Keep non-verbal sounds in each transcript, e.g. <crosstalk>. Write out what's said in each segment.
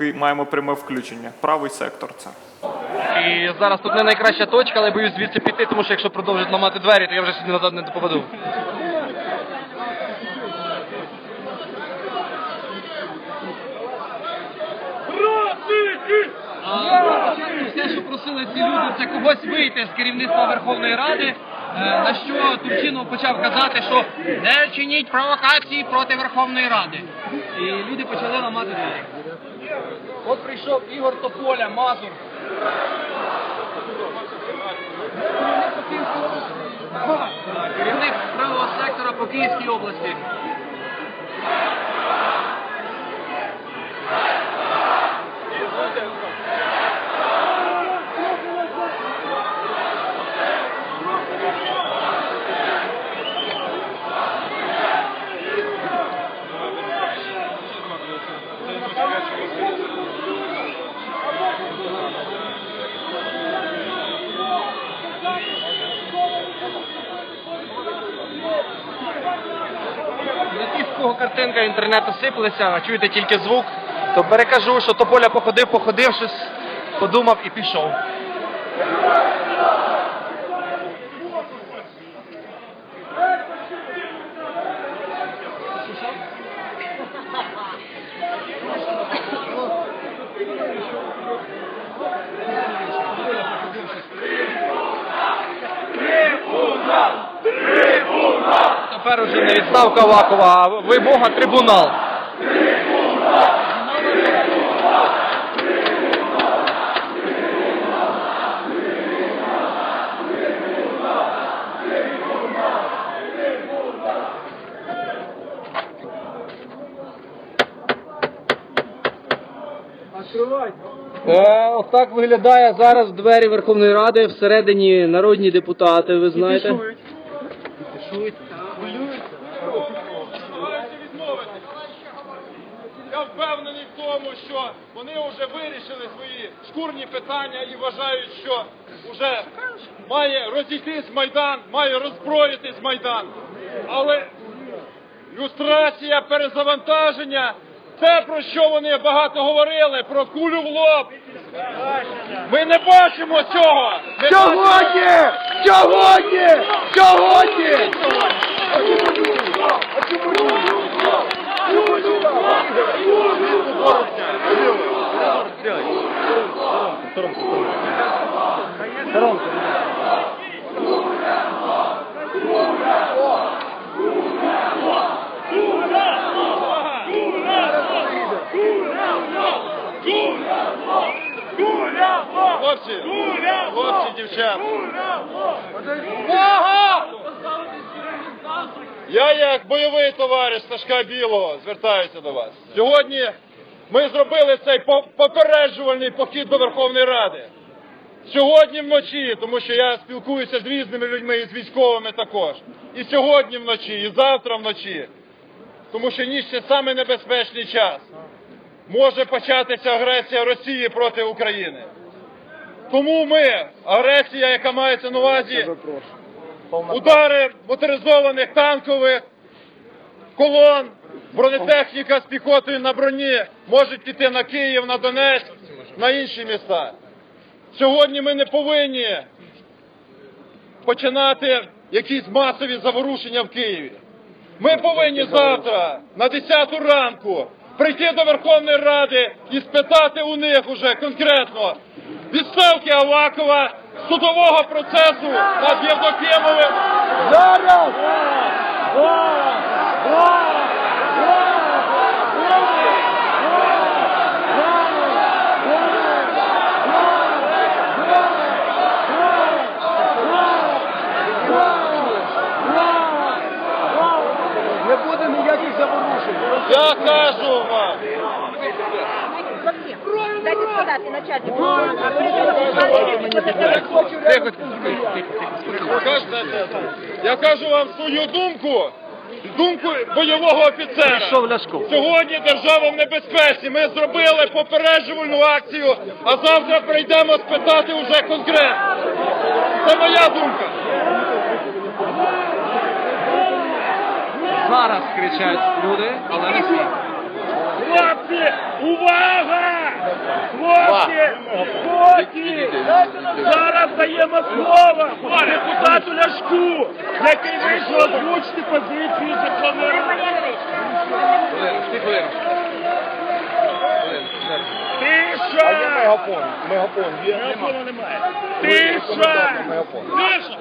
поки маємо пряме включення. Правий сектор це. І зараз тут не найкраща точка, але боюсь звідси піти, тому що якщо продовжать ламати двері, то я вже сюди назад не попаду. Все, що просили ці люди, це когось вийти з керівництва Верховної Ради. е, На що Турчинов почав казати, що не чиніть провокації проти Верховної Ради. І люди почали ламати двері. От прийшов Ігор Тополя, Мазур. Керівник правого сектора по Київській області. Кого картинка інтернету сиплеться, а чуєте тільки звук, то перекажу, що Тополя походив, походив, щось подумав і пішов. Тепер уже не відставка Авакова, а вимога трибунал. Е, Отак виглядає зараз двері Верховної Ради. Всередині народні депутати, ви знаєте. Давайте відмовитись. Я впевнений в тому, що вони вже вирішили свої шкурні питання і вважають, що вже має розійтись Майдан, має роззброїтись Майдан. Але люстрація, перезавантаження, те, про що вони багато говорили, про кулю в лоб. Ми не бачимо цього. Ми Сьогодні! Сьогодні! Сьогодні! Хлопці, хлопці, дівчата. Я як бойовий товариш Сашка Білого звертаюся до вас. Сьогодні ми зробили цей по- попереджувальний похід до Верховної Ради. Сьогодні вночі, тому що я спілкуюся з різними людьми і з військовими також. І сьогодні вночі, і завтра вночі. Тому що ніч це саме небезпечний час. Може початися агресія Росії проти України. Тому ми, агресія, яка мається на увазі, удари моторизованих танкових колон, бронетехніка з піхотою на броні можуть піти на Київ, на Донецьк, на інші міста. Сьогодні ми не повинні починати якісь масові заворушення в Києві. Ми повинні завтра на 10 ранку прийти до Верховної Ради і спитати у них уже конкретно відставки Авакова, судового процесу над Євдокимовим. Зараз! Не буде ніяких заворушень. Я кажу вам, Дайте сказати начальнику. Я кажу вам свою думку, думку бойового офіцера. Сьогодні держава в небезпеці. Ми зробили попереджувальну акцію, а завтра прийдемо спитати уже конкретно. Це моя думка. Зараз кричать люди, але не всі. Хлопці, увага! Хлопці, спокій! Зараз даємо слово депутату Ляшку, який вийшов озвучити позицію Верховної Ради. Тиша! Мегафон, мегафон є. Мегафону немає. Тиша! Тиша!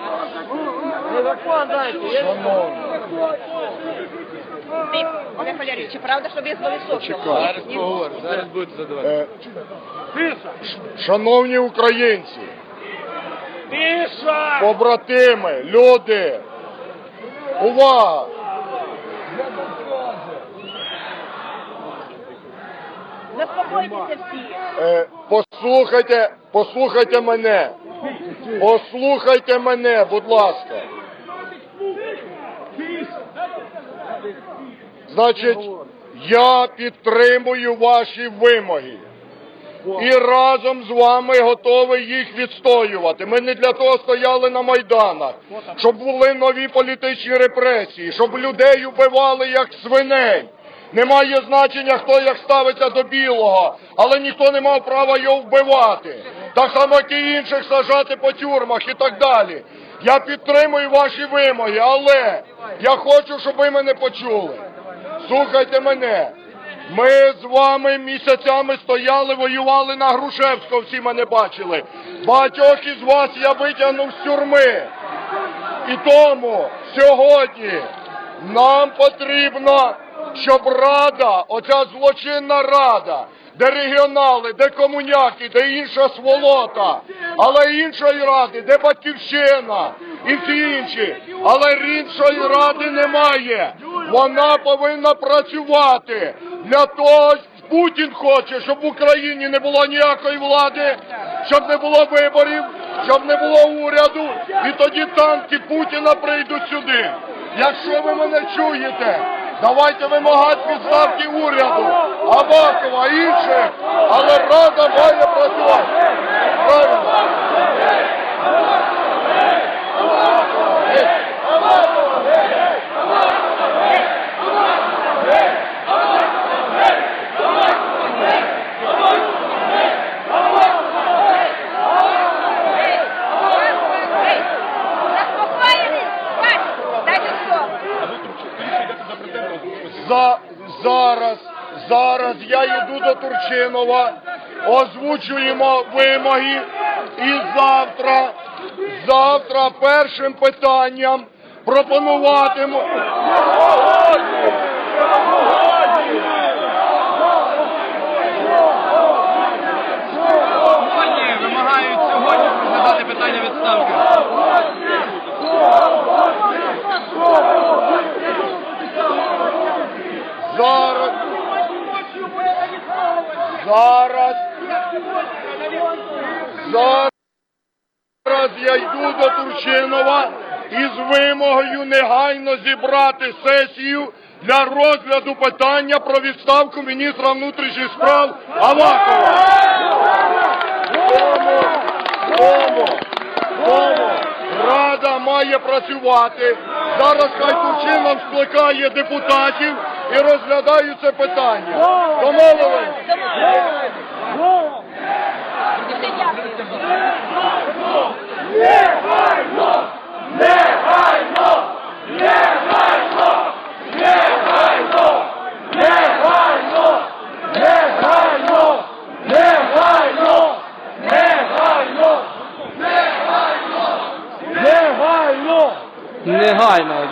Олег Валерійович, чи правда, що ви з Високого? Е, Шановні українці, Тиша! побратими, люди, увага! Заспокойтеся всі. Е, Послухайте, послухайте мене. Послухайте мене, будь ласка. Значить, я підтримую ваші вимоги. І разом з вами готовий їх відстоювати. Ми не для того стояли на Майданах, щоб були нові політичні репресії, щоб людей убивали як свиней. Немає значення, хто як ставиться до білого, але ніхто не мав права його вбивати. Так само, як і інших сажати по тюрмах і так далі. Я підтримую ваші вимоги, але я хочу, щоб ви мене почули. Слухайте мене. Ми з вами місяцями стояли, воювали на Грушевського, всі мене бачили. Багатьох із вас я витягнув з тюрми. І тому сьогодні нам потрібно, щоб рада, оця злочинна рада, де регіонали, де комуняки, де інша сволота, але іншої ради, де батьківщина і всі інші, але іншої ради немає. Вона повинна працювати для того. Путін хоче, щоб в Україні не було ніякої влади, щоб не було виборів, щоб не було уряду, і тоді танки Путіна прийдуть сюди. Якщо ви мене чуєте, давайте вимагати відставки уряду, Авакова, інших, але Рада має працювати. Правильно. За, зараз, зараз я йду до Турчинова, озвучуємо вимоги і завтра, завтра першим питанням пропонуватиму. Вимагають сьогодні розглядати питання відставки. Зараз. Зараз я йду до Турчинова із вимогою негайно зібрати сесію для розгляду питання про відставку міністра внутрішніх справ Авакова. Тому, тому, тому Рада має працювати. Зараз хай Турчинов скликає депутатів і розглядаю це питання. Домовились? Дуже дякую. Негайно.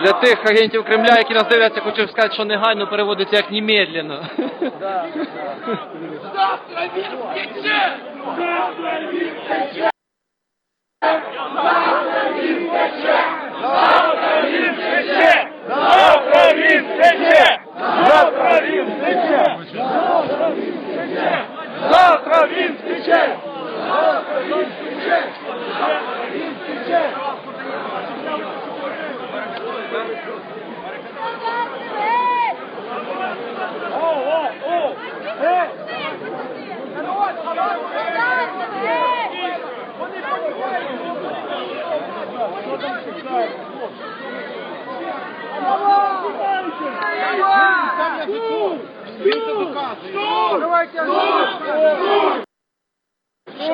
Для тих агентів Кремля, які нас дивляться, хочу сказати, що негайно переводиться як немедленно. <laughs> Завтра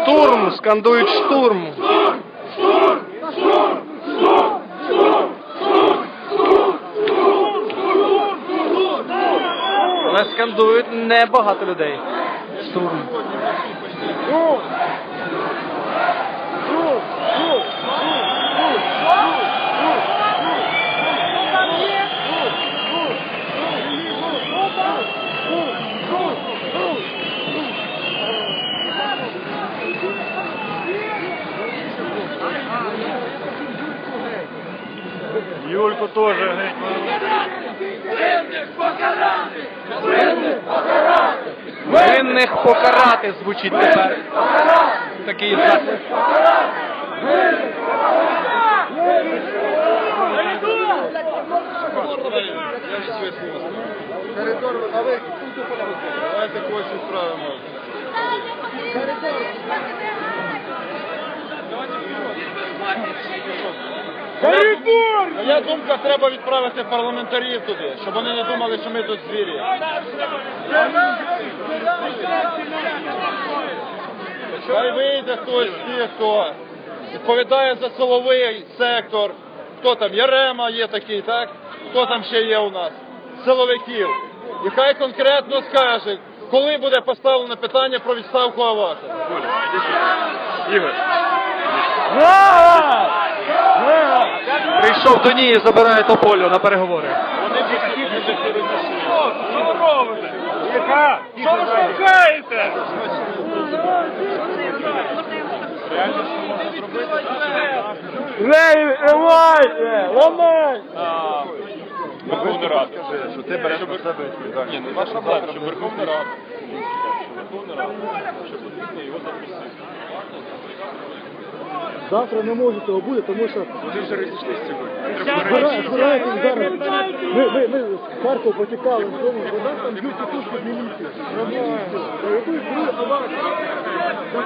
Штурм! Скандують штурм! Штурм! Штурм! Штурм! Штурм! Але скандують небагато людей. Штурм! Покарати звучить тепер. Такий заклик. Давайте когось відправимо. Моя думка, треба відправити парламентарів туди, щоб вони не думали, що ми тут звірі. Хай вийде хтось з тих, хто відповідає за силовий сектор. Хто там? Ярема є такий, так? Хто там ще є у нас? Силовиків. І хай конкретно скаже, коли буде поставлено питання про відставку Авакова. Ігор. Прийшов до ній і забирає тополю на переговори. Що ви робите? Що ви штовхаєте? Не, ламайте! Ламай! Верховна Рада. Що ти береш на себе відповідальність. Ні, ну ваша проблема, що Верховна Рада. Верховна Рада. Що потрібно його запросити. Завтра не може цього бути, тому що Вони вже розійшлися сьогодні. збира- збираєтесь зараз. Ми, ми, ми з Харкова потікали в бо нас там б'ють тут під міліцію. Та якої були аварії? Ми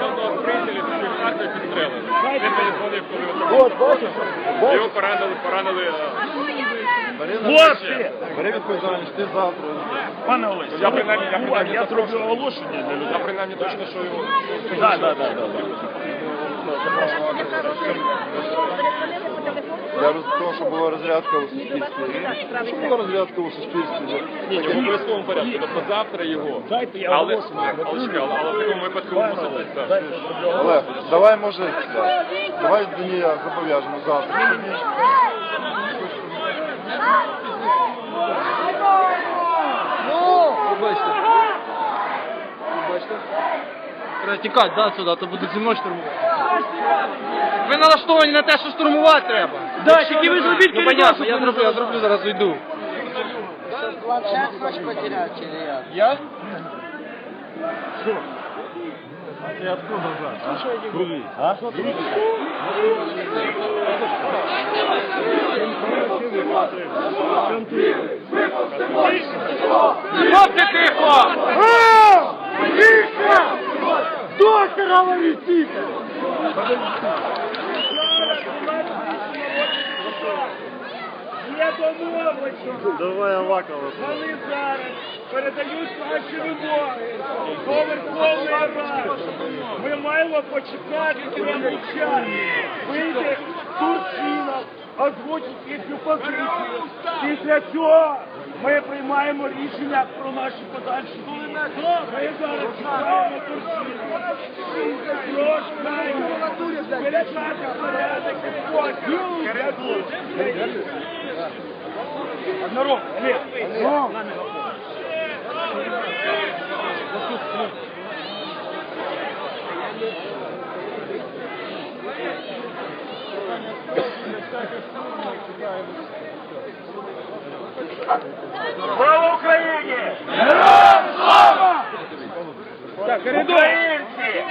давно приїхали, що Харків підстрелили. Він дзвонив, коли От, бачиш? його поранили, поранили. е, Хлопці! Бери відповідальність, ти завтра. Пане Олесь, я принаймні, я принаймні, я зроблю оголошення для людей. Я принаймні точно, що його... Так, так, так, Я того, що була розрядка у суспільстві. Що була розрядка у суспільстві? Ні, ні, в обов'язковому порядку. Тобто завтра його. Дайте я але, але, чекай, але, в такому випадку ви мусите. так. Олег, давай може, давай до неї зобов'яжемо завтра. Бачите? Бачите? Треба тікати, да, сюди, то будуть зі мною штурмувати. Ви налаштовані на те, що штурмувати треба. Да, тільки ви зробіть Ну, понятно, я зроблю, я зроблю, зараз уйду. Планшет хочешь потерять или я? Я? Хлопці, тихо! Говорить, тихо! Є домовлення. Давай Авакова. Вони зараз передають наші вимоги до Верховної Ради. Ми маємо почекати певний час. Вийде Турчинов, озвучить їхню позицію. Після цього ми приймаємо рішення про наші подальші дії. Ми зараз чекаємо. Прошу передати порядок і спокій. Однорог, Олег. Слава Україні! Героям слава! Українці!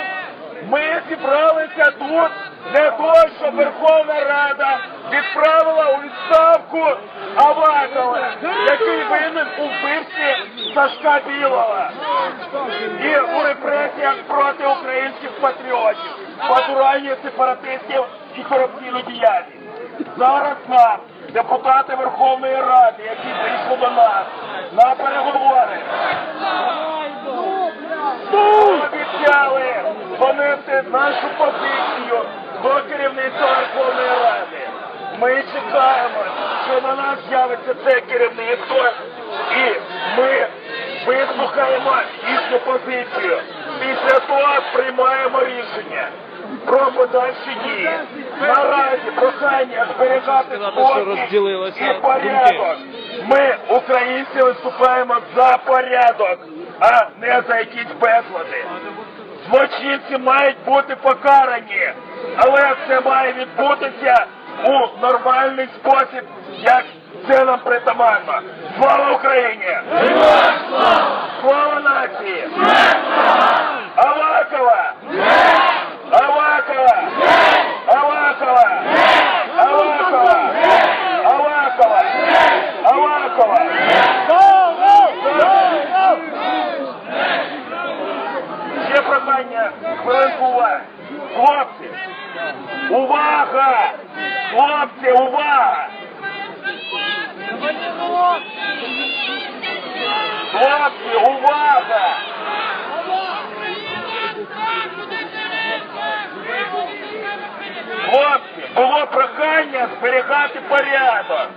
Ми зібралися тут для того, щоб Верховна Рада відправила у відставку Авакова, який винен у вбивстві Сашка Білого і у репресіях проти українських патріотів, потуранні сепаратистів і корупційну діяльність. Зараз нам депутати Верховної Ради, які прийшли до нас на переговори, обіцяли донести нашу позицію до керівництва Верховної Ради. Ми чекаємо, що на нас з'явиться це керівництво, і ми вислухаємо їхню позицію. Після того приймаємо рішення про подальші дії. Наразі прохання зберігати спокій і порядок. Ми, українці, виступаємо за порядок, а не за якісь безлади. Злочинці мають бути покарані, але це має відбутися у нормальний спосіб, як це нам притаманно. Слава Україні! Слава нації! Авакова! Авакова! Авакова! Авакова! Авакова! Авакова! Ще прохання, хвилинку уваги. Хлопці, увага! Хлопці, увага! Хлопці, увага! Хлопці, було прохання зберігати порядок.